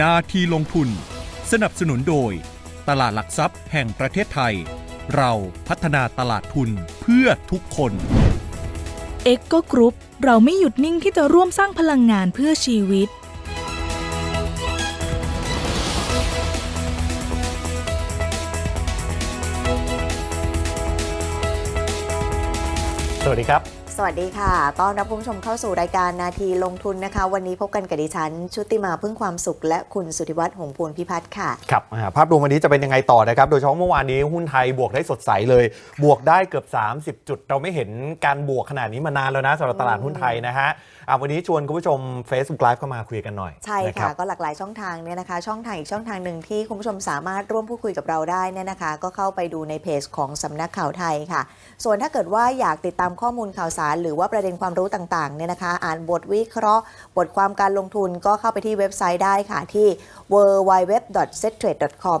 นาทีลงทุน สนับสนุนโดย ตลาดหลักทรัพย์แห่งประเทศไทย เราพัฒนาตลาดทุนเพื่อทุกคนเอ็กโกกรุ๊ปเราไม่หยุดนิ่งที่จะร่วมสร้างพลังงานเพื่อชีวิต สวัสดีครับ สวัสดีค่ะ ต้อนรับคุณผู้ชมเข้าสู่รายการนาทีลงทุนนะคะ วันนี้พบกันกับดิฉัน ชุติมาพึ่งความสุข และคุณสุธิวัฒน์หงส์พวนพิพัฒน์ค่ะ ครับอ่าภาพรวมวันนี้จะเป็นยังไงต่อนะครับ โดยเฉพาะเมื่อวานนี้หุ้นไทยบวกได้สดใสเลย บวกได้เกือบ 30 จุด เราไม่เห็นการบวกขนาดนี้มานานแล้วนะสำหรับตลาดหุ้นไทยนะฮะอะวันนี้ชวนคุณผู้ชม Facebook Live เข้ามาคุยกันหน่อย ใช่นค่ะรับก็หลากหลายช่องทางเนี่ยนะคะ ช่องทางอีกช่องทางหนึ่งที่คุณผู้ชมสามารถร่วมพูดคุยกับเราได้เนี่ยนะคะ ก็เข้าไปดูในเพจของสำนักข่าวไทยค่ะ ส่วนถ้าเกิดว่าอยากติดตามข้อมูลข่าวสารหรือว่าประเด็นความรู้ต่างๆเนี่ยนะคะ อ่านบทวิเคราะห์ บทความการลงทุนก็เข้าไปที่เว็บไซต์ได้ค่ะที่ www.settrade.com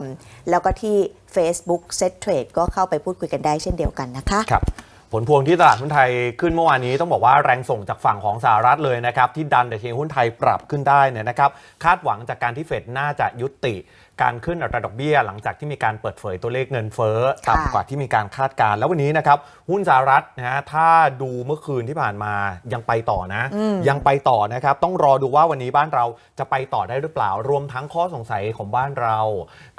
แล้วก็ที่ Facebook Set Trade ก็เข้าไปพูดคุยกันได้เช่นเดียวกันนะคะครับผลพวงที่ตลาดหุ้นไทยขึ้นเมื่อวานนี้ต้องบอกว่าแรงส่งจากฝั่งของสหรัฐเลยนะครับ ที่ดันดัชนีหุ้นไทยปรับขึ้นได้เนี่ยนะครับ คาดหวังจากการที่เฟดน่าจะยุติ การขึ้นอัตราดอกเบี้ย หลังจากที่มีการเปิดเผยตัวเลขเงินเฟ้อค่ะต่ำกว่าที่มีการคาดการณ์แล้ววันนี้นะครับหุ้นสหรัฐนะฮะถ้าดูเมื่อคืนที่ผ่านมายังไปต่อนะ ยังไปต่อนะครับ ต้องรอดูว่าวันนี้บ้านเราจะไปต่อได้หรือเปล่า รวมทั้งข้อสงสัยของบ้านเรา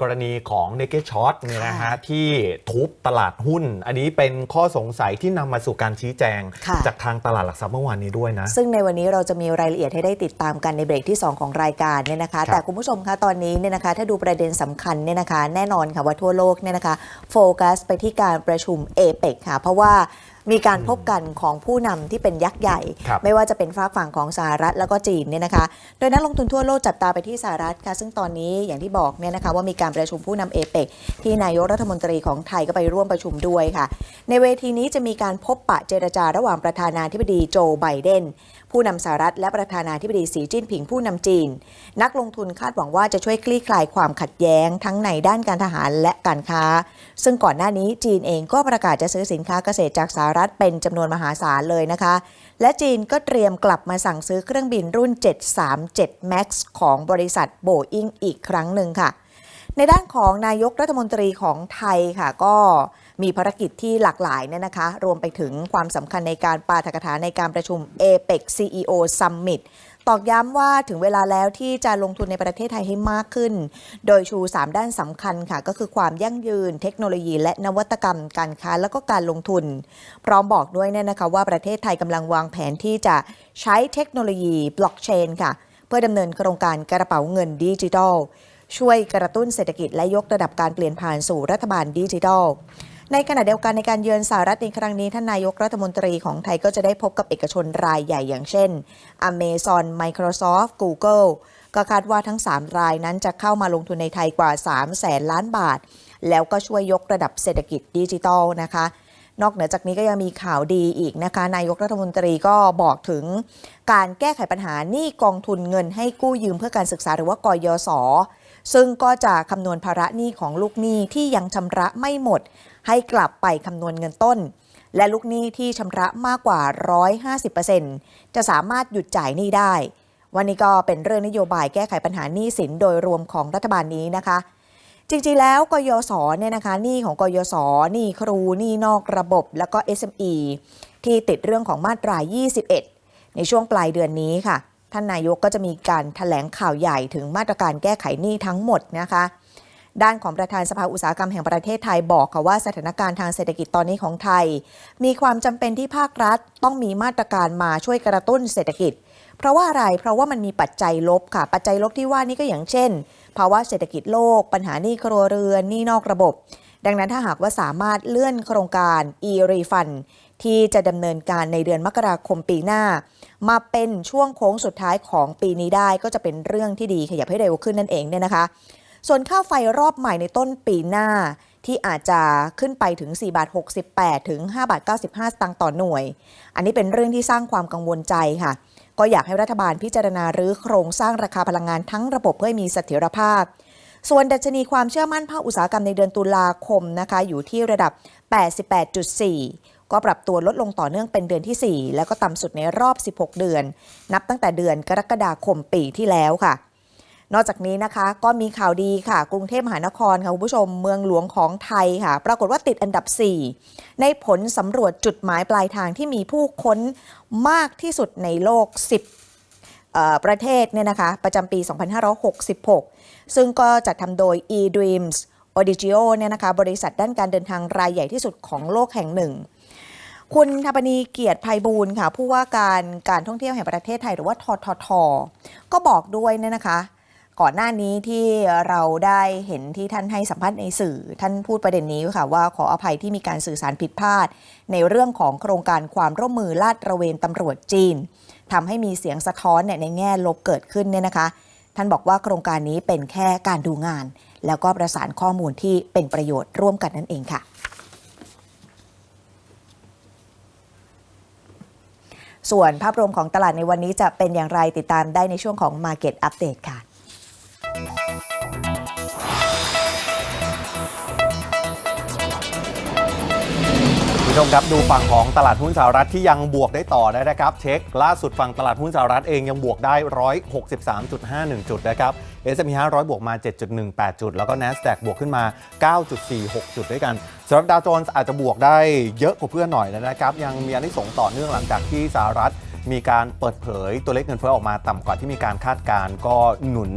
กรณีของ n นเก s h o r t เนี่ยนะฮะค่ะที่ทุบตลาดหุ้น อันนี้เป็นข้อสงสัยที่นำมาสู่การชี้แจงค่ะจากทางตลาดหลักทรัพย์เมื่อวานนี้ด้วยนะ ซึ่งในวันนี้เราจะมีรายละเอียดให้ได้ติดตามกันในเบรกที่ 2 ของรายการเนี่ยนะคะครับแต่คุณผู้ชมคะตอนนี้เนี่ยนะคะถ้าดูประเด็นสำคัญเนี่ยนะคะ แน่นอนค่ะว่าทั่วโลกเนี่ยนะคะโฟกัสไปที่การประชุมเอเปกค่ะ เพราะว่ามีการพบกันของผู้นำที่เป็นยักษ์ใหญ่ครับไม่ว่าจะเป็นฝากฝั่งของสหรัฐแล้วก็จีนเนี่ยนะคะ โดยนักลงทุนทั่วโลกจับตาไปที่สหรัฐค่ะ ซึ่งตอนนี้อย่างที่บอกเนี่ยนะคะว่ามีการประชุมผู้นำเอเปกที่นายกรัฐมนตรีของไทยก็ไปร่วมประชุมด้วยค่ะ ในเวทีนี้จะมีการพบปะเจรจาระหว่างประธานาธิบดีโจไบเดน ผู้นำสหรัฐและประธานาธิบดีสีจิ้นผิงผู้นำจีน นักลงทุนคาดหวังว่าจะช่วยคลี่คลายความขัดแย้งทั้งในด้านการทหารและการค้า ซึ่งก่อนหน้านี้จีนเองก็ประกาศจะซื้อสินค้าเกษตรจากสหรัฐเป็นจำนวนมหาศาลเลยนะคะ และจีนก็เตรียมกลับมาสั่งซื้อเครื่องบินรุ่น 737 MAX ของบริษัทโบอิงอีกครั้งหนึ่งค่ะ ในด้านของนายกรัฐมนตรีของไทยค่ะก็ มีภารกิจที่หลากหลายเนี่ยนะคะ รวมไปถึงความสำคัญในการปาฐกถาในการประชุม APEC CEO Summit ตอกย้ำว่าถึงเวลาแล้วที่จะลงทุนในประเทศไทยให้มากขึ้น โดยชู 3 ด้านสำคัญค่ะ ก็คือความยั่งยืน เทคโนโลยี และนวัตกรรมการค้าแล้วก็การลงทุน พร้อมบอกด้วยเนี่ยนะคะว่าประเทศไทยกำลังวางแผนที่จะใช้เทคโนโลยีบล็อกเชนค่ะ เพื่อดำเนินโครงการกระเป๋าเงินดิจิทัล ช่วยกระตุ้นเศรษฐกิจและยกระดับการเปลี่ยนผ่านสู่รัฐบาลดิจิทัล ในขณะเดียวกันในการเยือนสหรัฐในครั้งนี้ท่านนายกรัฐมนตรีของไทยก็จะได้พบกับเอกชนรายใหญ่อย่างเช่น Amazon Microsoft Google ก็คาดว่าทั้ง 3 รายนั้นจะเข้ามาลงทุนในไทยกว่า 3 แสนล้านบาท แล้วก็ช่วยยกระดับเศรษฐกิจดิจิทัลนะคะ นอกเหนือจากนี้ก็ยังมีข่าวดีอีกนะคะ นายกรัฐมนตรีก็บอกถึงการแก้ไขปัญหาหนี้กองทุนเงินให้กู้ยืมเพื่อการศึกษาหรือว่ากยศ ซึ่งก็จะคำนวณภาระหนี้ของลูกหนี้ที่ยังชำระไม่หมด ให้กลับไปคำนวณเงินต้น และลูกหนี้ที่ชำระมากกว่า 150%จะสามารถหยุดจ่ายหนี้ได้ วันนี้ก็เป็นเรื่องนโยบายแก้ไขปัญหาหนี้สินโดยรวมของรัฐบาลนี้นะคะจริงๆ แล้วกยศเนี่ยนะคะหนี้ของกยศหนี้ครูหนี้นอกระบบ แล้วก็ SME ที่ติดเรื่องของมาตรา 21 ในช่วงปลายเดือนนี้ค่ะ ท่านนายกก็จะมีการถแถลงข่าวใหญ่ถึงมาตรการแก้ไขหนี้ทั้งหมดนะคะด้านของประธานสภาอุตสาหกรรมแห่งประเทศไทยบอกค่ะว่าสถานการณ์ทางเศรษฐกิจตอนนี้ของไทย มีความจำเป็นที่ภาครัฐต้องมีมาตรการมาช่วยกระตุ้นเศรษฐกิจ เพราะว่าอะไรเพราะว่ามันมีปัจจัยลบค่ะ ปัจจัยลบที่ว่านี่ก็อย่างเช่น ภาวะเศรษฐกิจโลก ปัญหาหนี้ครัวเรือนหนี้นอกระบบ ดังนั้นถ้าหากว่าสามารถเลื่อนโครงการ e-refund ที่จะดำเนินการในเดือนมกราคมปีหน้า มาเป็นช่วงโค้งสุดท้ายของปีนี้ได้ก็จะเป็นเรื่องที่ดีขยับให้เร็วขึ้นนั่นเองเนี่ยนะคะ ส่วนค่าไฟรอบใหม่ในต้นปีหน้าที่อาจจะขึ้นไปถึง 4 บาท 68 ถึง 5 บาท 95 สตางค์ต่อหน่วย อันนี้เป็นเรื่องที่สร้างความกังวลใจค่ะ ก็อยากให้รัฐบาลพิจารณารื้อโครงสร้างราคาพลังงานทั้งระบบเพื่อมีเสถียรภาพ ส่วนดัชนีความเชื่อมั่นภาคอุตสาหกรรมในเดือนตุลาคมนะคะ อยู่ที่ระดับ 88.4 ก็ปรับตัวลดลงต่อเนื่องเป็นเดือนที่ 4 แล้วก็ต่ำสุดในรอบ 16 เดือน นับตั้งแต่เดือนกรกฎาคมปีที่แล้วค่ะ นอกจากนี้นะคะก็มีข่าวดีค่ะ กรุงเทพมหานครค่ะคุณผู้ชมเมืองหลวงของไทยค่ะ ปรากฏว่าติดอันดับ 4 ในผลสำรวจจุดหมายปลายทางที่มีผู้ค้นมากที่สุดในโลก 10ประเทศเนี่ยนะคะประจำปี 2566 ซึ่งก็จัดทำโดย eDreams Audigio เนี่ยนะคะบริษัทด้านการเดินทางรายใหญ่ที่สุดของโลกแห่งหนึ่ง คุณธปนีเกียรติภัยบูลย์ค่ะ ผู้ว่าการการท่องเที่ยวแห่งประเทศไทยหรือว่าททท ก็บอกด้วยเนี่ยนะคะ ก่อนหน้านี้ที่เราได้เห็นที่ท่านให้สัมภาษณ์ในสื่อ ท่านพูดประเด็นนี้ค่ะว่าขออภัยที่มีการสื่อสารผิดพลาด ในเรื่องของโครงการความร่วมมือลาดระเวนตำรวจจีนทำให้มีเสียงสะท้อนในแง่ลบเกิดขึ้นเนี่ยนะคะ ท่านบอกว่าโครงการนี้เป็นแค่การดูงาน แล้วก็ประสานข้อมูลที่เป็นประโยชน์ร่วมกันนั่นเองค่ะ ส่วนภาพรวมของตลาดในวันนี้จะเป็นอย่างไรติดตามได้ในช่วงของ Market Update ค่ะคุณผู้ชมครับดูฝั่งของตลาดหุ้นสหรัฐที่ยังบวกได้ต่อนะครับ เช็ค ล่าสุดฝั่งตลาดหุ้นสหรัฐเองยังบวกได้ 163.51 จุดนะครับ S&P 500 บวกมา 7.18 จุด แล้วก็ NASDAQ บวกขึ้นมา 9.46 จุดด้วยกันสำหรับดาวโจนส์อาจจะบวกได้เยอะกว่าเพื่อนหน่อยนะครับ ยังมีอันที่ส่งต่อเนื่องหลังจากที่สหรัฐมีการเปิดเผยตัวเลขเงินเฟ้อออกมาต่ำกว่าที่มีการคาดการณ์ก็หนุน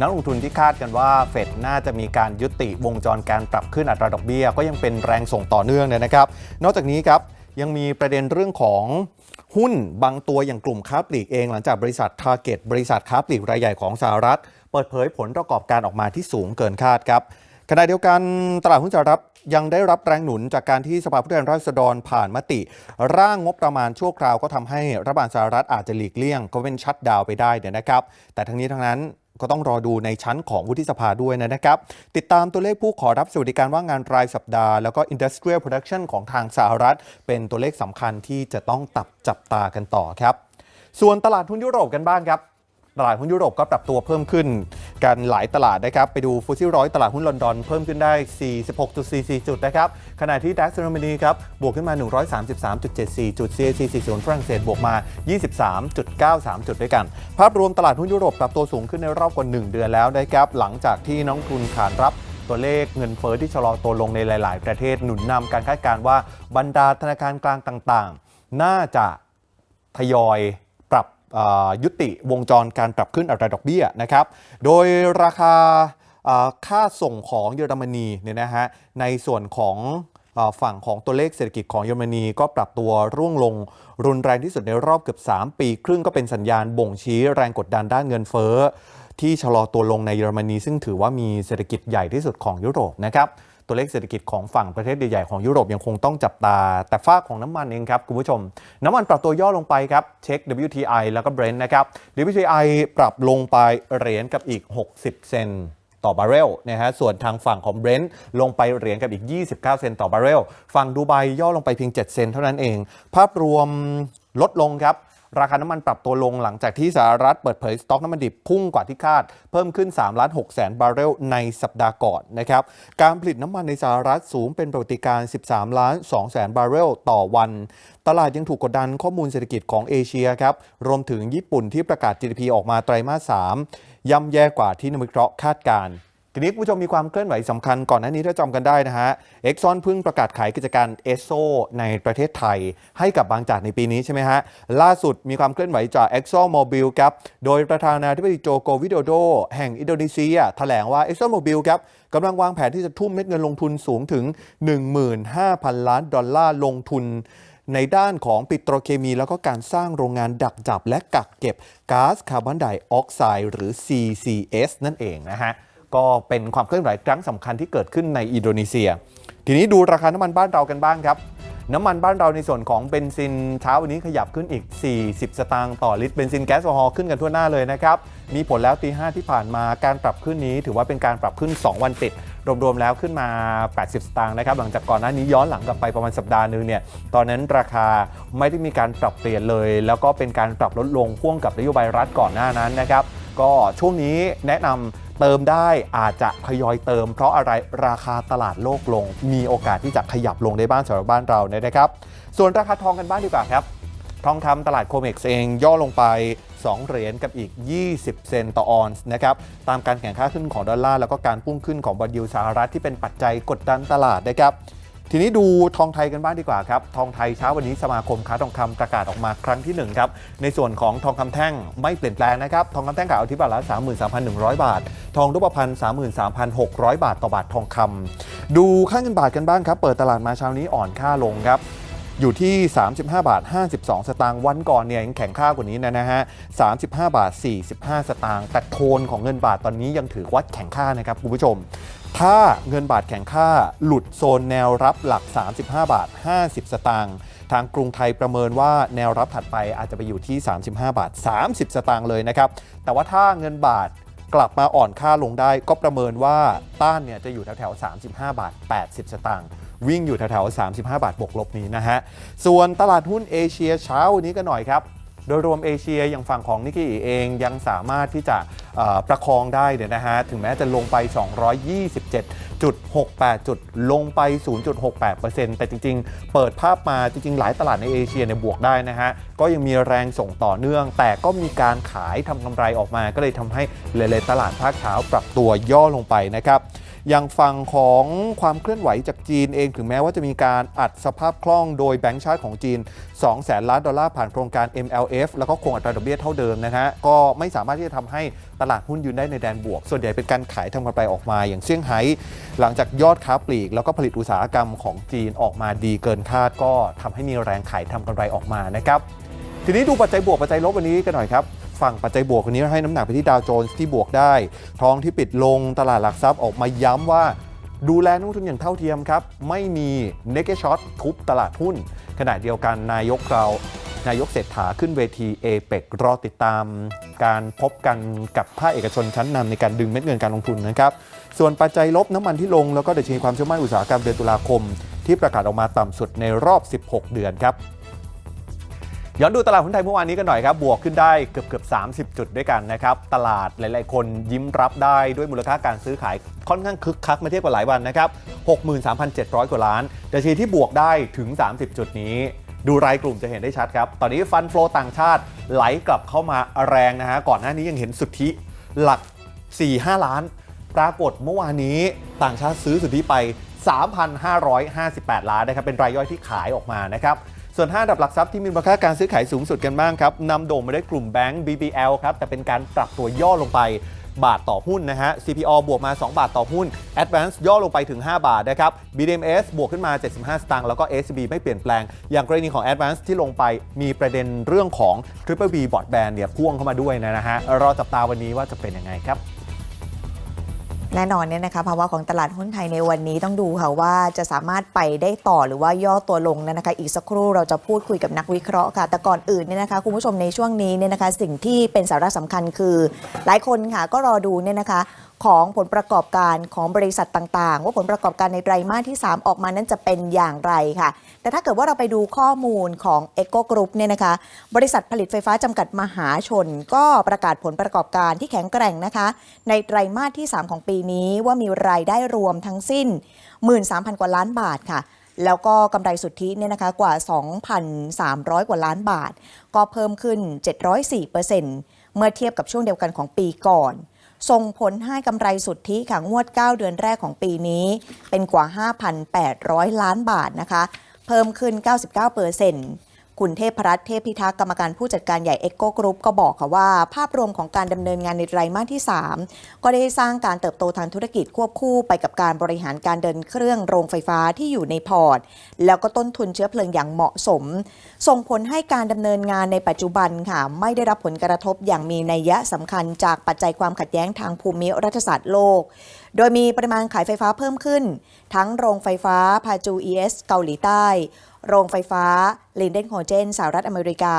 นักลงทุนที่คาดกันว่าเฟดน่าจะมีการยุติวงจรการปรับขึ้นอัตราดอกเบี้ย ก็ยังเป็นแรงส่งต่อเนื่องเนี่ยนะครับ นอกจากนี้ครับยังมีประเด็นเรื่องของหุ้นบางตัวอย่างกลุ่มค้าปลีกเอง หลังจากบริษัท Target บริษัทค้าปลีกรายใหญ่ของสหรัฐ เปิดเผยผลประกอบการออกมาที่สูงเกินคาดครับขณะเดียวกันตลาดหุ้นสหรัฐยังได้รับแรงหนุนจากการที่สภาผู้แทนราษฎรผ่านมติ ร่างงบประมาณชั่วคราวก็ทำให้รัฐบาลสหรัฐอาจจะหลีกเลี่ยงก็เป็นชัดดาวไปได้เนี่ยนะครับ แต่ทั้งนี้ทั้งนั้นก็ต้องรอดูในชั้นของวุฒิสภาด้วยนะครับ ติดตามตัวเลขผู้ขอรับสวัสดิการว่างงานรายสัปดาห์ แล้วก็ Industrial Production ของทางสหรัฐ เป็นตัวเลขสำคัญที่จะต้องตับจับตากันต่อครับ ส่วนตลาดหุ้นยุโรปกันบ้างครับ ตลาดหุ้นยุโรปก็ปรับตัวเพิ่มขึ้นกันหลายตลาดนะครับ ไปดูฟุตซี่ร้อยตลาดหุ้นลอนดอนเพิ่มขึ้นได้ 46.44 จุดนะครับ ขณะที่ดัคเยอรมนีครับ บวกขึ้นมา 133.74 จุด CAC 40ฝรั่งเศสบวกมา 23.93 จุดด้วยกัน ภาพรวมตลาดหุ้นยุโรปปรับตัวสูงขึ้นในรอบกว่า 1 เดือนแล้วนะครับ หลังจากที่นักลงทุนขานรับตัวเลขเงินเฟ้อที่ชะลอตัวลงในหลาย ๆ ประเทศหนุนนำการคาดการณ์ว่าบรรดาธนาคารกลางต่าง ๆ น่าจะทยอย ยุติวงจรการปรับขึ้นอัตราดอกเบี้ยนะครับ โดยราคาค่าส่งของเยอรมนีเนี่ยนะฮะในส่วนของฝั่งของตัวเลขเศรษฐกิจของเยอรมนีก็ปรับตัวร่วงลงรุนแรงที่สุดในรอบเกือบ 3 ปี ครึ่งก็เป็นสัญญาณบ่งชี้แรงกดดันด้านเงินเฟ้อที่ชะลอตัวลงในเยอรมนี ซึ่งถือว่ามีเศรษฐกิจใหญ่ที่สุดของยุโรปนะครับ ตัวเลขเศรษฐกิจของฝั่งประเทศใหญ่ๆของยุโรปยังคงต้องจับตา แต่ฝ้าของน้ำมันเองครับคุณผู้ชม น้ำมันปรับตัวย่อลงไปครับเช็ค WTI แล้วก็ Brent นะครับ WTI ปรับลงไปเหรียญกับอีก 60 เซนต์ต่อบาร์เรลนะฮะ ส่วนทางฝั่งของ Brent ลงไปเหรียญกับอีก 29 เซนต์ต่อบาร์เรล ฝั่งดูไบย่อลงไปเพียง 7 เซนต์เท่านั้นเอง ภาพรวมลดลงครับ ราคาน้ำมันปรับตัวลงหลังจากที่สหรัฐเปิดเผยสต็อกน้ำมันดิบพุ่งกว่าที่คาด เพิ่มขึ้น3ล้าน6แสนบาร์เรลในสัปดาห์ก่อนนะครับการผลิตน้ำมันในสหรัฐสูงเป็นประวัติการ 13 ล้าน2แสนบาร์เรลต่อวัน ตลาดยังถูกกดดันข้อมูลเศรษฐกิจของเอเชียครับรวมถึงญี่ปุ่นที่ประกาศ GDP ออกมาไตรมาส3ย่ำแย่กว่าที่นักวิเคราะห์คาดการณ์ ทีนี้ผู้ชมมีความเคลื่อนไหวสำคัญก่อนหน้านี้ถ้าจำกันได้นะฮะเอ็กซอนเพิ่งประกาศขายกิจการเอสโซในประเทศไทย ให้กับบางจากในปีนี้ใช่ไหมฮะ ล่าสุดมีความเคลื่อนไหวจาก e x x o n Mobil ครับ โดยประธานาธิบดีโจโกวิโดโด แห่งอินโดนีเซียแถลงว่า e x x o n Mobil ครับกำลังวางแผนที่จะทุ่มเม็ดเงินลงทุนสูงถึง 15,000 ล้านดอลลาร์ลงทุนในด้านของปิโตรเคมี แล้วก็การสร้างโรงงานดักจับและกักเก็บก๊าซคาร์บอนไดออกไซด์หรือ CCS นั่นเองนะฮะ ก็เป็นความเคลื่อนไหวครั้งสำคัญที่เกิดขึ้นในอินโดนีเซีย ทีนี้ดูราคาน้ำมันบ้านเรากันบ้างครับ น้ำมันบ้านเราในส่วนของเบนซินเช้าวันนี้ขยับขึ้นอีก 40 สตางค์ต่อลิตรเบนซินแก๊สโซฮอลขึ้นกันทั่วหน้าเลยนะครับ มีผลแล้วตีห้าที่ผ่านมาการปรับขึ้นนี้ ถือว่าเป็นการปรับขึ้น 2 วันติดรวมๆแล้วขึ้นมา 80 สตางค์นะครับ หลังจากก่อนหน้านี้ย้อนหลังกลับไปประมาณสัปดาห์นึงเนี่ย ตอนนั้นราคาไม่ได้มีการปรับเปลี่ยนเลย แล้วก็เป็นการปรับลดลงพ่วงกับนโยบายรัฐก่อนหน้านั้นนะครับ ก็ช่วงนี้แนะนำ เติมได้อาจจะทยอยเติม เพราะอะไรราคาตลาดโลกลง มีโอกาสที่จะขยับลงได้บ้างสำหรับบ้านเราเนี่ยนะครับ ส่วนราคาทองกันบ้างดีกว่าครับ ทองคำตลาดโคเม็กซ์เองย่อลงไป 2 เหรียญกับอีก 20 เซนต์ต่อออนซ์นะครับตามการแข่งข้าขึ้นของดอลลาร์แล้วก็การพุ่งขึ้นของบอลยูสหรัฐที่เป็นปัจจัยกดดันตลาดนะครับ ทีนี้ดูทองไทยกันบ้างดีกว่าครับ ทองไทยเช้าวันนี้สมาคมค้าทองคำประกาศออกมาครั้งที่ 1 ครับ ในส่วนของทองคำแท่งไม่เปลี่ยนแปลงนะครับ ทองคำแท่งขายเอาที่บาทละ 33,100 บาท ทองรูปพรรณ33,600 บาทต่อบาททองคำดูค่าเงินบาทกันบ้างครับ เปิดตลาดมาเช้านี้อ่อนค่าลงครับอยู่ที่ 35 บาท 52 สตางค์วันก่อนเนี่ยยังแข็งค่ากว่านี้นะนะฮะ 35 บาท 45 สตางค์แต่โทนของเงินบาทตอนนี้ยังถือว่าแข็งค่านะครับคุณผู้ชม ถ้าเงินบาทแข็งค่าหลุดโซนแนวรับหลัก 35 บาท 50 สตางค์ทางกรุงไทยประเมินว่าแนวรับถัดไปอาจจะไปอยู่ที่ 35 บาท 30 สตางค์เลยนะครับ แต่ว่าถ้าเงินบาทกลับมาอ่อนค่าลงได้ ก็ประเมินว่าต้านเนี่ยจะอยู่แถวๆ 35 บาท 80 สตางค์วิ่งอยู่แถวๆ 35 บาทบวกลบนี้นะฮะ ส่วนตลาดหุ้นเอเชียเช้าวันนี้กันหน่อยครับ โดยรวมเอเชียอย่างฝั่งของนิกเกอิเองยังสามารถที่จะประคองได้เนี่ยนะฮะถึงแม้จะลงไป 227.68 จุดลงไป 0.68%แต่จริง ๆ เปิดภาพมาจริง ๆ หลายตลาดในเอเชียเนี่ยบวกได้นะฮะก็ยังมีแรงส่งต่อเนื่อง แต่ก็มีการขายทำกำไรออกมา ก็เลยทำให้หลายๆตลาดภาคเช้าปรับตัวย่อลงไปนะครับ อย่างฝั่งของความเคลื่อนไหวจากจีนเองถึงแม้ว่าจะมีการอัดสภาพคล่องโดยแบงก์ชาติของจีน 2 แสนล้านดอลลาร์ผ่านโครงการ MLF แล้วก็คงอัตราดอกเบี้ยเท่าเดิมนะฮะก็ไม่สามารถที่จะทำให้ตลาดหุ้นยืนได้ในแดนบวก ส่วนใหญ่เป็นการขายทำกำไรออกมา อย่างเซี่ยงไฮ้หลังจากยอดค้าปลีก แล้วก็ผลิตอุตสาหกรรมของจีนออกมาดีเกินคาด ก็ทำให้มีแรงขายทำกำไรออกมานะครับทีนี้ดูปัจจัยบวกปัจจัยลบวันนี้กันหน่อยครับ ฝั่งปัจจัยบวกวันนี้ให้น้ำหนักไปที่ดาวโจนส์ที่บวกได้ ทองที่ปิดลงตลาดหลักทรัพย์ออกมาย้ำว่าดูแลนักลงทุนอย่างเท่าเทียมครับ ไม่มีเนกเกช็อตทุบตลาดหุ้น ขณะเดียวกันนายกเรานายกเศรษฐาขึ้นเวทีเอเปกรอติดตามการพบกันกับภาคเอกชนชั้นนำในการดึงเม็ดเงินการลงทุนนะครับ ส่วนปัจจัยลบน้ำมันที่ลงแล้วก็ดัชนีความเชื่อมั่นอุตสาหกรรมเดือนตุลาคม ที่ประกาศออกมาต่ำสุดในรอบ 16 เดือนครับ ย้อนดูตลาดหุ้นไทยเมื่อวานนี้กันหน่อยครับบวกขึ้นได้เกือบเกือบ30 จุดด้วยกันนะครับตลาดหลาย ๆ คนยิ้มรับได้ด้วยมูลค่าการซื้อขายค่อนข้างคึกคักมาเทียบกับหลายวันนะครับ63,700 กว่าล้านดัชนีที่บวกได้ถึง 30 จุดนี้ ดูรายกลุ่มจะเห็นได้ชัดครับ ตอนนี้ฟันโฟลต่างชาติไหลกลับเข้ามาแรงนะฮะก่อนหน้านี้ยังเห็นสุทธิหลัก 4-5 ล้าน ปรากฏเมื่อวานนี้ต่างชาติซื้อสุทธิไป 3,558 ล้านนะครับเป็นรายย่อยที่ขายออกมานะครับ ส่วน 5 ดับหลักทรัพย์ที่มีมูลค่าการซื้อขายสูงสุดกันบ้างครับนำโด่งมาได้กลุ่มแบงก์ BBL ครับแต่เป็นการปรับตัวย่อลงไปบาทต่อหุ้นนะฮะ CPO บวกมา 2 บาทต่อหุ้น Advance ย่อลงไปถึง 5 บาทนะครับ BDMs บวกขึ้นมา 75 สตางค์แล้วก็ SCB ไม่เปลี่ยนแปลง อย่างกรณีของ Advance ที่ลงไปมีประเด็นเรื่องของ Triple B Broadband เนี่ยพ่วงเข้ามาด้วยนะฮะรอจับตาวันนี้ว่าจะเป็นยังไงครับ แน่นอนเนี่ยนะคะภาวะของตลาดหุ้นไทยในวันนี้ต้องดูค่ะว่าจะสามารถไปได้ต่อหรือว่าย่อตัวลงนะคะ อีกสักครู่เราจะพูดคุยกับนักวิเคราะห์ค่ะ แต่ก่อนอื่นเนี่ยนะคะคุณผู้ชมในช่วงนี้เนี่ยนะคะ สิ่งที่เป็นสาระสำคัญคือ หลายคนค่ะก็รอดูเนี่ยนะคะ ของผลประกอบการของบริษัทต่างๆ ว่าผลประกอบการในไตรมาสที่ 3 ออกมานั้นจะเป็นอย่างไรค่ะ แต่ถ้าเกิดว่าเราไปดูข้อมูลของ e c o Group เนี่ยนะคะ บริษัทผลิตไฟฟ้าจำกัดมหาชน ก็ประกาศผลประกอบการที่แข็งแกร่งนะคะ ในไตรมาสที่ 3 ของปีนี้ว่ามีรายได้รวมทั้งสิ้น 13,000 กว่าล้านบาทค่ะแล้วก็กำไรสุทธิเนี่ยนะคะกว่า 2,300 กว่าล้านบาท ก็เพิ่มขึ้น 704%เมื่อเทียบกับช่วงเดียวกันของปีก่อน ส่งผลให้กำไรสุทธิค่ะงวด 9 เดือนแรกของปีนี้ เป็นกว่า 5,800 ล้านบาทนะคะ เพิ่มขึ้น 99% คุณเทพรัตน์เทพพิทักษ์กรรมการผู้จัดการใหญ่เอ็กโกกรุ๊ปก็บอกค่ะว่า ภาพรวมของการดำเนินงานในไตรมาสที่ 3 ก็ได้สร้างการเติบโตทางธุรกิจควบคู่ไปกับการบริหารการเดินเครื่องโรงไฟฟ้าที่อยู่ในพอร์ต แล้วก็ต้นทุนเชื้อเพลิงอย่างเหมาะสม ส่งผลให้การดำเนินงานในปัจจุบันค่ะ ไม่ได้รับผลกระทบอย่างมีนัยยะสำคัญจากปัจจัยความขัดแย้งทางภูมิรัฐศาสตร์โลก โดยมีปริมาณขายไฟฟ้าเพิ่มขึ้น ทั้งโรงไฟฟ้าพาจู ES เกาหลีใต้ โรงไฟฟ้าลินเดนโฮเจนสหรัฐอเมริกา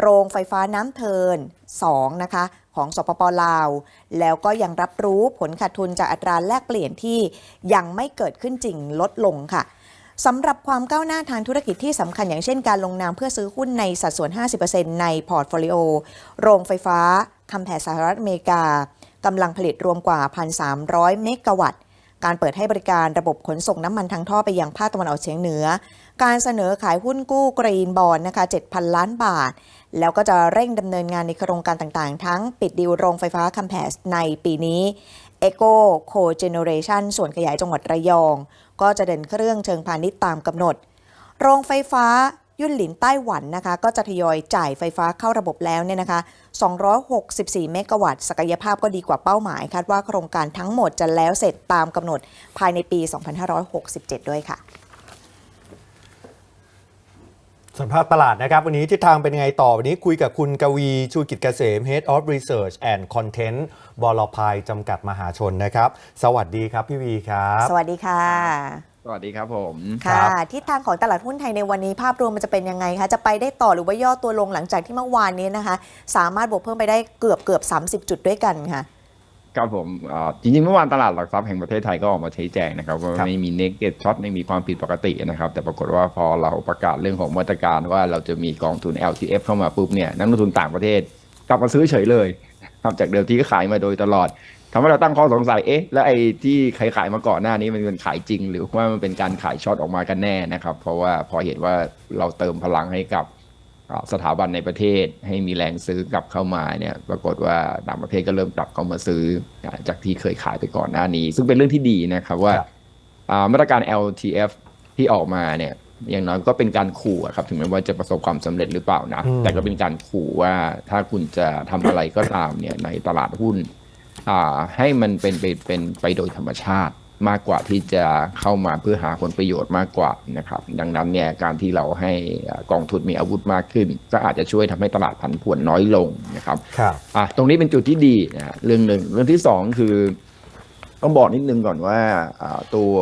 โรงไฟฟ้าน้ำเทิน2นะคะของสปปลาว แล้วก็ยังรับรู้ผลขาดทุนจากอัตราแลกเปลี่ยนที่ยังไม่เกิดขึ้นจริงลดลงค่ะสำหรับความก้าวหน้าทางธุรกิจที่สำคัญอย่างเช่นการลงนามเพื่อซื้อหุ้นในสัดส่วน 50%ในพอร์ตโฟลิโอ โรงไฟฟ้าคำแผดสหรัฐอเมริกากำลังผลิตรวมกว่า 1,300 เมกะวัตต์ การเปิดให้บริการระบบขนส่งน้ำมันทางท่อไปยังภาคตะวันออกเฉียงเหนือ การเสนอขายหุ้นกู้กรีนบอลนะคะ 7,000 ล้านบาท แล้วก็จะเร่งดำเนินงานในโครงการต่างๆ ทั้งปิดดีลโรงไฟฟ้าคัมแพสในปีนี้ Eco Co-Generation ส่วนขยายจังหวัดระยอง ก็จะเดินเครื่องเชิงพาณิชย์ตามกำหนด โรงไฟฟ้า ยุ่นหลินไต้หวันนะคะก็จะทยอยจ่ายไฟฟ้าเข้าระบบแล้วเนี่ยนะคะ 264 เมกะวัตต์ ศักยภาพก็ดีกว่าเป้าหมายคาดว่าโครงการทั้งหมดจะแล้วเสร็จตามกำหนดภายในปี 2567 ด้วยค่ะสัมภาษณ์ตลาดนะครับ วันนี้ทิศทางเป็นยังไงต่อ วันนี้คุยกับคุณกวีชูกิจเกษม Head of Research and Content บลพายจำกัดมหาชนนะครับ สวัสดีครับพี่วีครับ สวัสดีค่ะ สวัสดีครับผมครัค่ะบทิศทางของตลาดหุ้นไทยในวันนี้ภาพรวมมันจะเป็นยังไงคะจะไปได้ต่อหรือว่าย่อตัวลงหลังจากที่เมื่อวานนี้นะคะ สามารถบวกเพิ่มไปได้เกือบเกือบ 30 จุดด้วยกันค่ะครับผมอ่าจริงๆ เมื่อวานตลาดหลักทรัพย์แห่งประเทศไทยก็ออกมาชี้แจงนะครับว่าครับไม่มีเนกเก็ตช็อตไม่มีความผิดปกตินะครับ แต่ปรากฏว่าพอเราประกาศเรื่องของมาตรการว่าเราจะมีกองทุน LTF เข้ามาปุ๊บเนี่ยนักลงทุนต่างประเทศกลับมาซื้อเฉยเลยครับจากเดิมที่ก็ขายมาโดยตลอด ทำให้เราตั้งข้อสงสัยเอ๊ะแล้วไอ้ที่ใครขายมาก่อนหน้านี้มันเป็นขายจริง หรือว่ามันเป็นการขายช็อตออกมากันแน่นะครับ เพราะว่าพอเห็นว่าเราเติมพลังให้กับอ่าสถาบันในประเทศให้มีแรงซื้อกลับเข้ามาเนี่ยปรากฏว่าต่างประเทศก็เริ่มกลับเข้ามาซื้ออ่าจากที่เคยขายไปก่อนหน้านี้ ซึ่งเป็นเรื่องที่ดีนะครับว่าครับอ่ามาตรการ LTF ที่ออกมาเนี่ยอย่างน้อยก็เป็นการขู่อะครับถึงแม้ว่าจะประสบความสำเร็จหรือเปล่านะอืมแต่ก็เป็นการขู่ว่าถ้าคุณจะทำอะไรก็ตามเนี่ยในตลาดหุ้นอ่า ให้มันเป็นไปเป็นไปโดยธรรมชาติมากกว่าที่จะเข้ามาเพื่อหาผลประโยชน์มากกว่านะครับ ดังนั้นเนี่ยการที่เราให้อ่ากองทุนมีอาวุธมากขึ้น ก็อาจจะช่วยทำให้ตลาดผันผวนน้อยลงนะครับครับอะตรงนี้เป็นจุดที่ดีนะฮะเรื่องหนึ่งเรื่องที่สองคือ ต้องบอกนิดนึงก่อนว่าอ่าตัว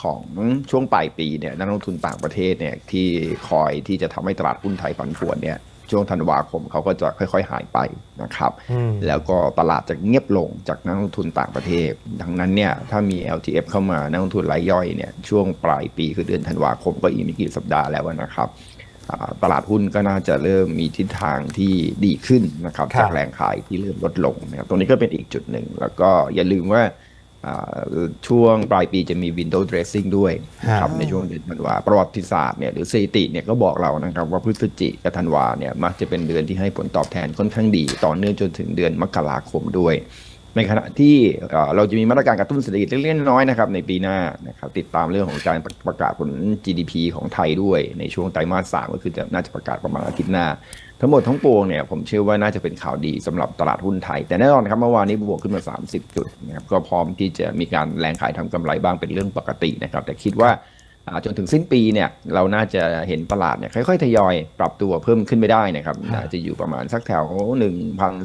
ของช่วงปลายปีเนี่ยนักลงทุนต่างประเทศเนี่ยที่คอยที่จะทำให้ตลาดหุ้นไทยผันผวนเนี่ย ช่วงธันวาคมเขาก็จะค่อย ๆ หายไปนะครับอืมแล้วก็ตลาดจะเงียบลงจากนักลงทุนต่างประเทศ ดังนั้นเนี่ยถ้ามี LTF เข้ามานักลงทุนรายย่อยเนี่ยช่วงปลายปีคือเดือนธันวาคมก็อีกไม่กี่สัปดาห์แล้วนะครับอ่าตลาดหุ้นก็น่าจะเริ่มมีทิศทางที่ดีขึ้นนะครับครับจากแรงขายที่เริ่มลดลงนะครับตรงนี้ก็เป็นอีกจุดหนึ่ง แล้วก็อย่าลืมว่าอ่า ช่วงปลายปีจะมี window dressing ด้วยนะครับครับในช่วงเดือนธันวาประวัติศาสตร์เนี่ยหรือสถิติเนี่ยก็บอกเรานะครับว่าพฤศจิกกับธันวาเนี่ยมักจะเป็นเดือนที่ให้ผลตอบแทนค่อนข้างดี ต่อเนื่องจนถึงเดือนมกราคมด้วย ในขณะที่เราจะมีมาตรการกระตุ้นเศรษฐกิจเล็กๆน้อยๆนะครับในปีหน้านะครับติดตามเรื่องของการประกาศผล GDP ของไทยด้วยในช่วงไตรมาสสามก็คือจะน่าจะประกาศประมาณอาทิตย์หน้า ทั้งหมดทั้งปวงเนี่ยผมเชื่อว่าน่าจะเป็นข่าวดีสำหรับตลาดหุ้นไทย แต่แน่นอนครับเมื่อวานนี้บวกขึ้นมา 30 จุดนะครับก็พร้อมที่จะมีการแรงขายทำกำไรบ้างเป็นเรื่องปกตินะครับแต่คิดว่า จนถึงสิ้นปีเนี่ยเราน่าจะเห็นตลาดเนี่ยค่อยๆทยอยปรับตัวเพิ่มขึ้นไปได้นะครับน่าจะอยู่ประมาณสักแถว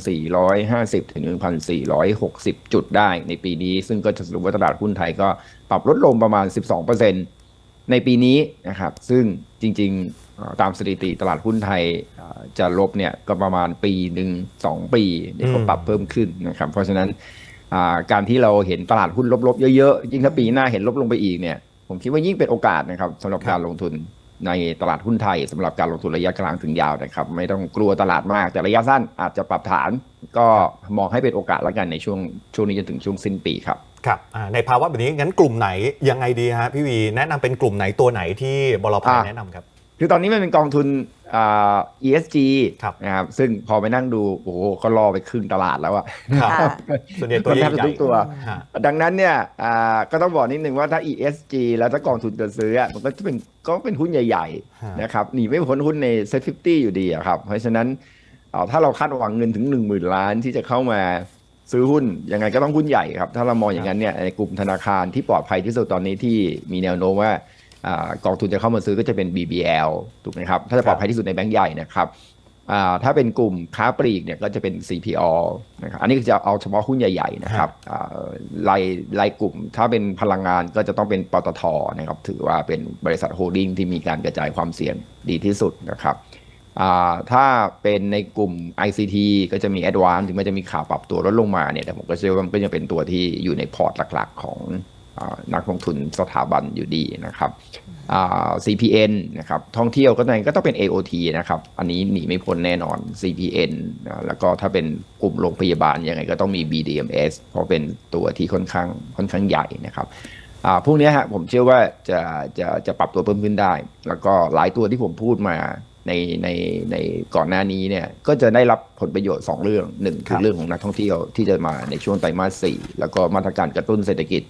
1,450 ถึง 1,460 จุดได้ในปีนี้ ซึ่งก็จะสรุปว่าตลาดหุ้นไทยก็ปรับลดลงประมาณ 12%ในปีนี้นะครับซึ่งจริงๆเอ่อตามสถิติตลาดหุ้นไทยเอ่อจะลบเนี่ยก็ประมาณปีหนึ่งสองปีเดี๋ยวก็อืมปรับเพิ่มขึ้นนะครับเพราะฉะนั้นอ่าการที่เราเห็นตลาดหุ้นลบๆเยอะๆยิ่งถ้าปีหน้าเห็นลบลงไปอีกเนี่ย ผมคิดว่ายิ่งเป็นโอกาสนะครับสำหรับครับการลงทุนในตลาดหุ้นไทยสำหรับการลงทุนระยะกลางถึงยาวนะครับ ไม่ต้องกลัวตลาดมาก แต่ระยะสั้นอาจจะปรับฐาน ก็มองให้เป็นโอกาสแล้วกันในช่วงช่วงนี้จนถึงช่วงสิ้นปีครับครับอ่าในภาวะแบบนี้งั้นกลุ่มไหนยังไงดีฮะพี่วีแนะนำเป็นกลุ่มไหนตัวไหนที่บลพายอ่าแนะนำครับ คือตอนนี้มันเป็นกองทุนอ่า ESG ครับนะครับซึ่งพอไปนั่งดูโอ้โหก็ล่อไปครึ่งตลาดแล้วอะครับค่ะส่วนใหญ่ตัวแทใหญ่บจะทุกตัวฮะดังนั้นเนี่ยอ่าก็ต้องบอกนิดนึงว่าถ้า ESG แล้วถ้ากองทุนจะซื้ออะมันก็จะเป็นก็เป็นหุ้นใหญ่ฮะๆนะครับหนีไม่พ้นหุ้นใน Set 50 อยู่ดีอะครับ เพราะฉะนั้นอ่าถ้าเราคาดหวังเงินถึง 1 0,000 ล้านที่จะเข้ามาซื้อหุ้นยังไงก็ต้องหุ้นใหญ่ครับ ถ้าเรามองอย่างนั้นเนี่ยในกลุ่มธนาคารที่ปลอดภัยที่สุดตอนนี้ที่มีแนวโน้มว่าอ่า กองทุนจะเข้ามาซื้อก็จะเป็น BBL ถูกไหมครับ ถ้าจะปลอดภัยที่สุดในแบงก์ใหญ่นะครับอ่าถ้าเป็นกลุ่มค้าปลีกเนี่ยก็จะเป็น CPO นะครับ อันนี้ก็จะเอาเฉพาะหุ้นใหญ่ๆนะครับอ่ารายรายกลุ่ม ถ้าเป็นพลังงานก็จะต้องเป็นปตทนะครับ ถือว่าเป็นบริษัทโฮลดิ้งที่มีการกระจายความเสี่ยงดีที่สุดนะครับอ่าถ้าเป็นในกลุ่ม ICT ก็จะมี Advance ถึงแม้จะมีข่าวปรับตัวลดลงมาเนี่ยแต่ผมก็เชื่อว่ามันก็จะเป็นตัวที่อยู่ในพอร์ตหลักๆ ของอ่า นักลงทุนสถาบันอยู่ดีนะครับอ่า CPN นะครับท่องเที่ยวก็ต้องก็ต้องเป็น AOT นะครับ อันนี้หนีไม่พ้นแน่นอน CPN นะแล้วก็ถ้าเป็นกลุ่มโรงพยาบาลยังไงก็ต้องมี BDMS เพราะเป็นตัวที่ค่อนข้างค่อนข้างใหญ่นะครับอ่าพวกเนี้ยฮะผมเชื่อว่าจะจะจะปรับตัวเพิ่มขึ้นได้ แล้วก็หลายตัวที่ผมพูดมาในในในก่อนหน้านี้เนี่ยก็จะได้รับผลประโยชน์ 2 เรื่องหนึ่งคคืรัอบเรื่องของนักท่องเที่ยวที่จะมาในช่วงไตรมาสสี่แล้วก็มาตรการกระตุ้นเศรษฐกิจ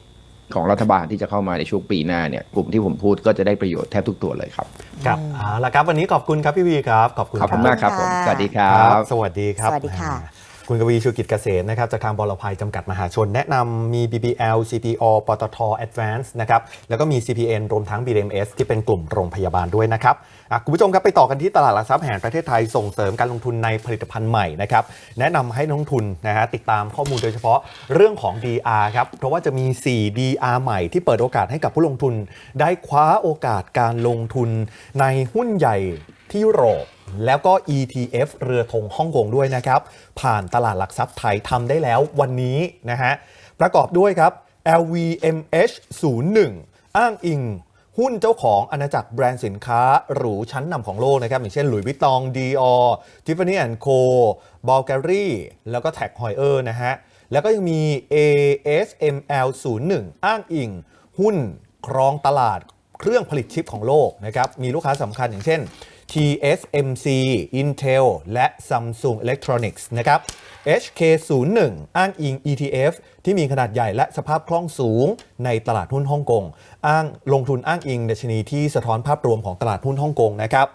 ของรัฐบาลที่จะเข้ามาในช่วงปีหน้าเนี่ยกลุ่มที่ผมพูดก็จะได้ประโยชน์แทบทุกตัวเลยครับ ครับเอาละครับ วันนี้ขอบคุณครับพี่วีครับ ขอบคุณขอบคุณมากครับผมค่ะสวัสดีครัครับบสวัสดีครับ สวัสดีค่ะอ่า คุณกวีชูกิจเกษมนะครับจากทางบลภัยจำกัดมหาชน แนะนำมี BBL CPO ปตท Advance นะครับแล้วก็มี CPN รวมทั้ง BMS ที่เป็นกลุ่มโรงพยาบาลด้วยนะครับคุณผู้ชมครับไปต่อกันที่ตลาดหลักทรัพย์แห่งประเทศไทยส่งเสริมการลงทุนในผลิตภัณฑ์ใหม่นะครับแนะนำให้นักลงทุนนะฮะติดตามข้อมูลโดยเฉพาะเรื่องของ DR ครับเพราะว่าจะมี 4 DR ใหม่ที่เปิดโอกาสให้กับผู้ลงทุน ได้คว้าโอกาสการลงทุนในหุ้นใหญ่ที่ยุโรป แล้วก็ ETF เรือธงฮ่องกงด้วยนะครับ ผ่านตลาดหลักทรัพย์ไทยทำได้แล้ววันนี้นะฮะ ประกอบด้วยครับ LVMH 01 อ้างอิง หุ้นเจ้าของอาณาจักรแบรนด์สินค้า หรูชั้นนำของโลกนะครับ อย่างเช่นหลุยส์วิตตองดีออทิฟฟานี่แอนด์โคบอลแกรี่แล้วก็แท็กฮอยเออร์นะฮะ แล้วก็ยังมี ASML 01 อ้างอิง หุ้นครองตลาดเครื่องผลิตชิปของโลกนะครับ มีลูกค้าสำคัญอย่างเช่น TSMC Intel และ Samsung Electronics นะครับ HK01 อ้างอิง ETF ที่มีขนาดใหญ่และสภาพคล่องสูงในตลาดหุ้นฮ่องกง อ้างลงทุนอ้างอิงดัชนีที่สะท้อนภาพรวมของตลาดหุ้นฮ่องกงนะครับ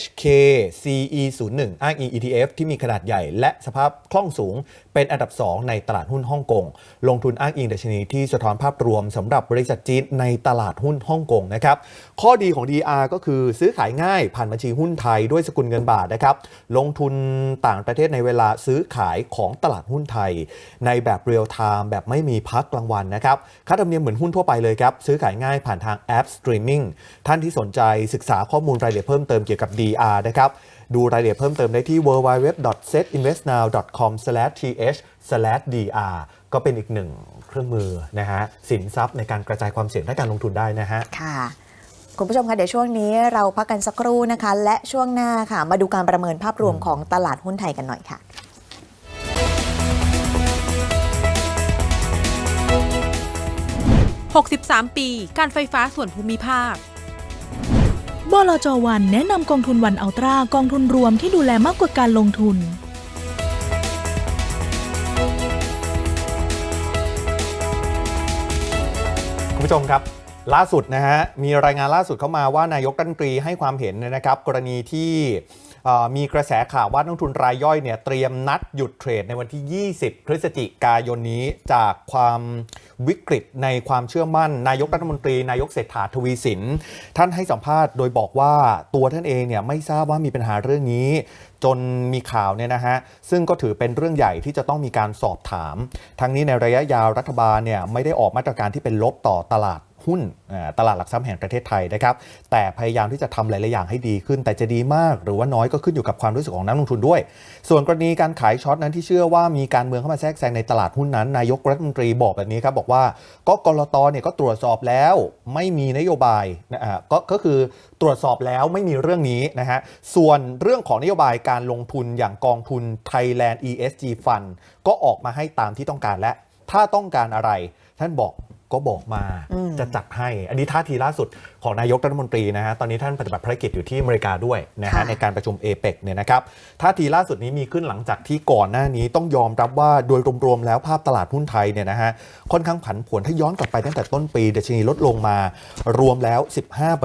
HKCE01 อ้างอิง ETF ที่มีขนาดใหญ่และสภาพคล่องสูง เป็นอันดับ 2 ในตลาดหุ้นฮ่องกง ลงทุนอ้างอิงดัชนีที่สะท้อนภาพรวมสำหรับบริษัทจีนในตลาดหุ้นฮ่องกงนะครับ ข้อดีของ DR ก็คือซื้อขายง่ายผ่านบัญชีหุ้นไทยด้วยสกุลเงินบาทนะครับ ลงทุนต่างประเทศในเวลาซื้อขายของตลาดหุ้นไทย ในแบบเรียลไทม์แบบไม่มีพักกลางวันนะครับค่าธรรมเนียมเหมือนหุ้นทั่วไปเลยครับ ซื้อขายง่ายผ่านทางแอปสตรีมมิ่งท่านที่สนใจศึกษาข้อมูลรายละเอียดเพิ่มเติมเกี่ยวกับ DR นะครับดูรายละเอียดเพิ่มเติมได้ที่ www.setinvestnow.com/th/dr ก็เป็นอีกหนึ่งเครื่องมือนะฮะสินทรัพย์ในการกระจายความเสี่ยงด้านการลงทุนได้นะฮะค่ะคุณผู้ชมคะเดี๋ยวช่วงนี้เราพักกันสักครู่นะคะ และช่วงหน้าค่ะ มาดูการประเมินภาพรวมของตลาดหุ้นไทยกันหน่อยค่ะ 63 ปี การไฟฟ้าส่วนภูมิภาคบลจวันแนะนำกองทุนวันอัลตรากองทุนรวมที่ดูแลมากกว่าการลงทุน คุณผู้ชมครับ ล่าสุดนะฮะมีรายงานล่าสุดเข้ามาว่านายกรัฐมนตรีให้ความเห็นนะครับ กรณีที่เอ่อ มีกระแสข่าวว่านักทุนรายย่อยเนี่ยเตรียมนัดหยุดเทรดในวันที่ 20 พฤศจิกายนนี้จากความวิกฤตในความเชื่อมั่น นายกรัฐมนตรี นายกเศรษฐาทวีสิน ท่านให้สัมภาษณ์โดยบอกว่าตัวท่านเองเนี่ยไม่ทราบว่ามีปัญหาเรื่องนี้ จนมีข่าวเนี่ยนะฮะซึ่งก็ถือเป็นเรื่องใหญ่ที่จะต้องมีการสอบถาม ทั้งนี้ในระยะยาวรัฐบาลเนี่ยไม่ได้ออกมาตรการที่เป็นลบต่อตลาด หุ้นตลาดหลักทรัพย์แห่งประเทศไทยนะครับแต่พยายามที่จะทำหลาย ๆ อย่างให้ดีขึ้น แต่จะดีมากหรือว่าน้อยก็ขึ้นอยู่กับความรู้สึกของนักลงทุนด้วย ส่วนกรณีการขายช็อตนั้นที่เชื่อว่ามีการเมืองเข้ามาแทรกแซงในตลาดหุ้นนั้นนายกรัฐมนตรีบอกแบบนี้ครับบอกว่าก็กรตเนี่ยก็ตรวจสอบแล้วไม่มีนโยบายนะฮะก็ก็คือตรวจสอบแล้วไม่มีเรื่องนี้นะฮะส่วนเรื่องของนโยบายการลงทุนอย่างกองทุน Thailand ESG Fund ก็ออกมาให้ตามที่ต้องการและถ้าต้องการอะไร ท่านบอก ก็บอกมาอืมจะจัดให้ อันนี้ท่าทีล่าสุดของนายกรัฐมนตรีนะฮะตอนนี้ท่านปฏิบัติภารกิจอยู่ที่อเมริกาด้วยนะฮะในการประชุมเอเปกเนี่ยนะครับท่าทีล่าสุดนี้มีขึ้นหลังจากที่ก่อนหน้านี้ต้องยอมรับว่าโดยรวมๆแล้วภาพตลาดหุ้นไทยเนี่ยนะฮะค่อนข้างผันผวนถ้าย้อนกลับไปตั้งแต่ต้นปีดัชนีลดลงมารวมแล้ว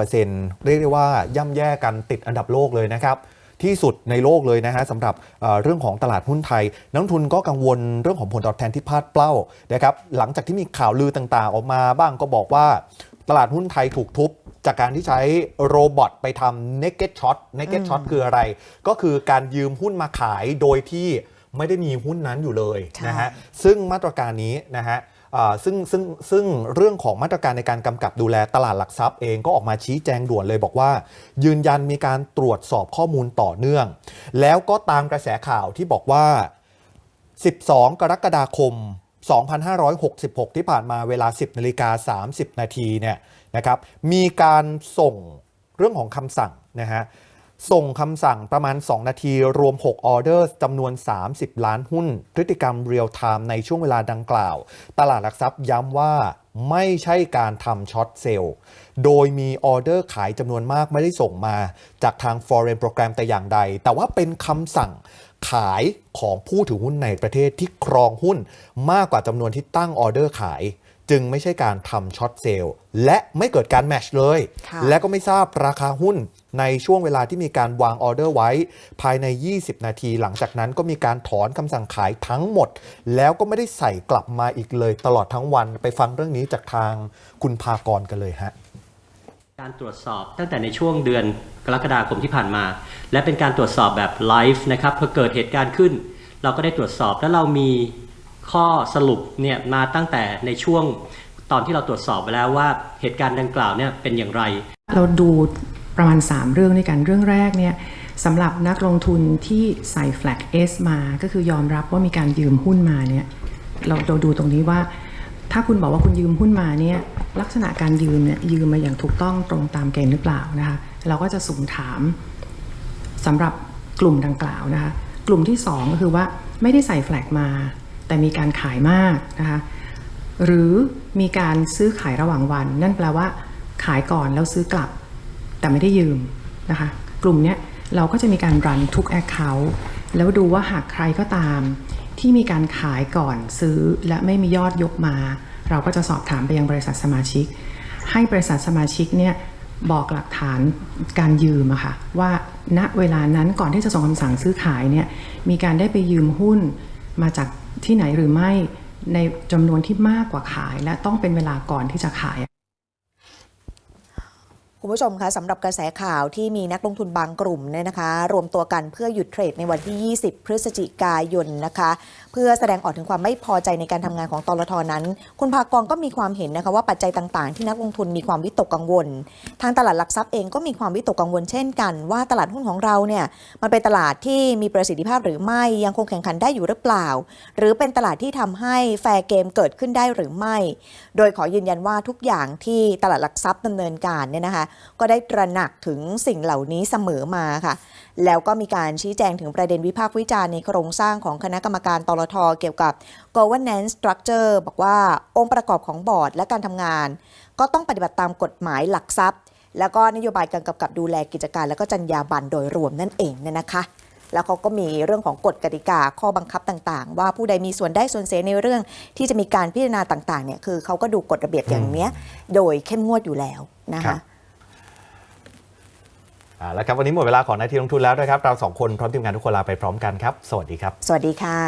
15%เรียกได้ว่าย่ำแย่กันติดอันดับโลกเลยนะครับ ที่สุดในโลกเลยนะฮะสำหรับเอ่อเรื่องของตลาดหุ้นไทย นักลงทุนก็กังวลเรื่องของผลตอบแทนที่พลาดเปล้านะครับหลังจากที่มีข่าวลือต่างๆ ออกมาบ้างก็บอกว่า ตลาดหุ้นไทยถูกทุบจากการที่ใช้โรบอทไปทำ naked shot naked shot คืออะไร ก็คือการยืมหุ้นมาขายโดยที่ไม่ได้มีหุ้นนั้นอยู่เลยค่ะนะฮะซึ่งมาตรการนี้นะฮะอ่า ซึ่งซึ่งซึ่งเรื่องของมาตรการในการกำกับดูแลตลาดหลักทรัพย์เองก็ออกมาชี้แจงด่วนเลยบอกว่า ยืนยันมีการตรวจสอบข้อมูลต่อเนื่อง แล้วก็ตามกระแสข่าวที่บอกว่า 12 กรกฎาคม 2566 ที่ผ่านมาเวลา 10นาฬิกา30 นาทีเนี่ยนะครับมีการส่งเรื่องของคำสั่งนะฮะ ส่งคำสั่งประมาณ 2 นาทีรวม 6 ออเดอร์จำนวน 30 ล้านหุ้น พฤติกรรมเรียลไทม์ในช่วงเวลาดังกล่าว ตลาดหลักทรัพย์ย้ำว่าไม่ใช่การทำช็อตเซลล์ โดยมีออเดอร์ขายจำนวนมากไม่ได้ส่งมา จากทาง Foreign Program แต่อย่างใด แต่ว่าเป็นคำสั่งขายของผู้ถือหุ้นในประเทศที่ครองหุ้นมากกว่าจำนวนที่ตั้งออเดอร์ขาย จึงไม่ใช่การทำช็อตเซลล์และไม่เกิดการแมชเลยค่ะและก็ไม่ทราบราคาหุ้น ในช่วงเวลาที่มีการวางออเดอร์ไว้ ภายใน 20 นาที หลังจากนั้นก็มีการถอนคำสั่งขายทั้งหมด แล้วก็ไม่ได้ใส่กลับมาอีกเลย ตลอดทั้งวันไปฟังเรื่องนี้จากทางคุณพากรกันเลยฮะการตรวจสอบตั้งแต่ในช่วงเดือนกรกฎาคมที่ผ่านมา และเป็นการตรวจสอบแบบไลฟ์นะครับพอเกิดเหตุการณ์ขึ้น เราก็ได้ตรวจสอบและเรามีข้อสรุปเนี่ยมาตั้งแต่ในช่วงตอนที่เราตรวจสอบไปแล้วว่าเหตุการณ์ดังกล่าวเนี่ยเป็นอย่างไร เราดู ประมาณ 3 เรื่องด้วยกันเรื่องแรกเนี่ยสำหรับนักลงทุนที่ใส่ flag S มา ก็คือยอมรับว่ามีการยืมหุ้นมาเนี่ยเราเราดูตรงนี้ว่า ถ้าคุณบอกว่าคุณยืมหุ้นมาเนี่ยลักษณะการยืมเนี่ยยืมมาอย่างถูกต้องตรงตามเกณฑ์หรือเปล่านะคะเราก็จะสุ่มถามสำหรับกลุ่มดังกล่าวนะคะกลุ่มที่ 2 ก็คือว่าไม่ได้ใส่แฟลกมา แต่มีการขายมากนะคะหรือมีการซื้อขายระหว่างวัน นั่นแปลว่าขายก่อนแล้วซื้อกลับ แต่ไม่ได้ยืมนะคะ กลุ่มเนี้ยเราก็จะมีการรันทุก Account แล้วดูว่าหากใครก็ตาม ที่มีการขายก่อนซื้อและไม่มียอดยกมา เราก็จะสอบถามไปยังบริษัทสมาชิก ให้บริษัทสมาชิกเนี่ยบอกหลักฐานการยืมอะค่ะว่าณเวลานั้นก่อนที่จะส่งคำสั่งซื้อขายเนี่ยมีการได้ไปยืมหุ้นมาจากที่ไหนหรือไม่ในจำนวนที่มากกว่าขาย และต้องเป็นเวลาก่อนที่จะขาย คุณผู้ชมคะสำหรับกระแสข่าวที่มีนักลงทุนบางกลุ่มเนี่ยนะคะ รวมตัวกันเพื่อหยุดเทรดในวันที่ 20 พฤศจิกายนนะคะเพื่อแสดงออกถึงความไม่พอใจในการทำงานของตลทนั้น คุณภากรก็มีความเห็นนะคะว่าปัจจัยต่างๆ ที่นักลงทุนมีความวิตกกังวล ทางตลาดหลักทรัพย์เองก็มีความวิตกกังวลเช่นกันว่าตลาดหุ้นของเราเนี่ยมันเป็นตลาดที่มีประสิทธิภาพหรือไม่ยังคงแข่งขันได้อยู่หรือเปล่า หรือเป็นตลาดที่ทำให้แฟร์เกมเกิดขึ้นได้หรือไม่ โดยขอยืนยันว่าทุกอย่างที่ตลาดหลักทรัพย์ดำเนินการเนี่ยนะคะ ก็ได้ตระหนักถึงสิ่งเหล่านี้เสมอมาค่ะ แล้วก็มีการชี้แจงถึงประเด็นวิพากษ์วิจารณ์ในโครงสร้างของคณะกรรมการตลทเกี่ยวกับ governance structure บอกว่าองค์ประกอบของบอร์ดและการทำงาน ก็ต้องปฏิบัติตามกฎหมายหลักทรัพย์ แล้วก็นโยบายการกำกับดูแลกิจการ และก็จรรยาบรรณโดยรวมนั่นเองเนี่ยนะคะแล้วเขาก็มีเรื่องของกฎกติกาข้อบังคับต่างๆ ว่าผู้ใดมีส่วนได้ส่วนเสียในเรื่องที่จะมีการพิจารณาต่างๆเนี่ยคือเขาก็ดูกฎระเบียบอย่างเนี้ยโดยเข้มงวดอยู่แล้วนะครัคะบ อ่าแล้วครับวันนี้หมดเวลาของนาทีลงทุนแล้วนะครับ เราสองคนพร้อมทีมงานทุกคนลาไปพร้อมกันครับ สวัสดีครับ สวัสดีค่ะ